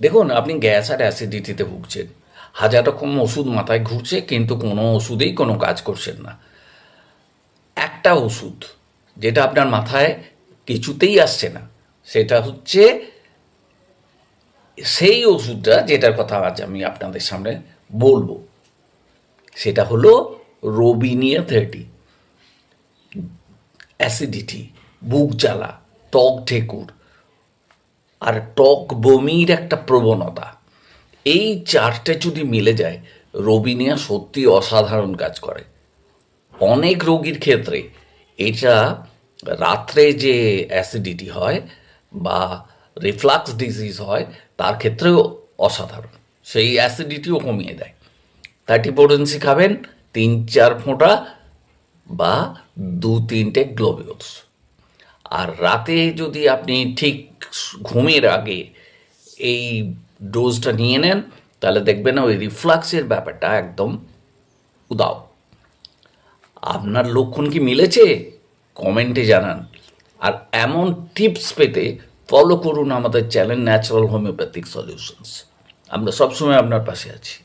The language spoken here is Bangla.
দেখুন, আপনি গ্যাস আর অ্যাসিডিটিতে ভুগছেন। হাজার রকম ওষুধ মাথায় ঘুরছে, কিন্তু কোনো ওষুধেই কোনো কাজ করছেন না। একটা ওষুধ, যেটা আপনার মাথায় কিছুতেই আসছে না, সেটা হচ্ছে সেই ওষুধটা যেটার কথা আজ আমি আপনাদের সামনে বলব। সেটা হলো রোবিনিয়া থার্টি অ্যাসিডিটি বুক জ্বালা টক ঢেকুর আর টক বমির একটা প্রবণতা। এই চারটে যদি মিলে যায় রবিনিয়া সত্যি অসাধারণ কাজ করে। অনেক রোগীর ক্ষেত্রে এটা রাত্রে যে অ্যাসিডিটি হয় বা রিফ্লাক্স ডিজিজ হয়, তার ক্ষেত্রেও অসাধারণ। সেই অ্যাসিডিটিও কমিয়ে দেয়। থার্টি পোটেন্সি খাবেন, তিন চার ফোঁটা বা দু তিনটে গ্লোবিওলস আর রাতে যদি আপনি ঠিক ঘুমের আগে এই ডোজটা নিয়ে নেন, তাহলে দেখবেন ওই রিফ্লাক্সের ব্যাপারটা একদম উদাও। আপনার লক্ষণ কি মিলেছে? কমেন্টে জানান। আর এমন টিপস পেতে ফলো করুন আমাদের চ্যানেল ন্যাচারাল হোমিওপ্যাথিক সলিউশনস আমরা সবসময় আপনার পাশে আছি।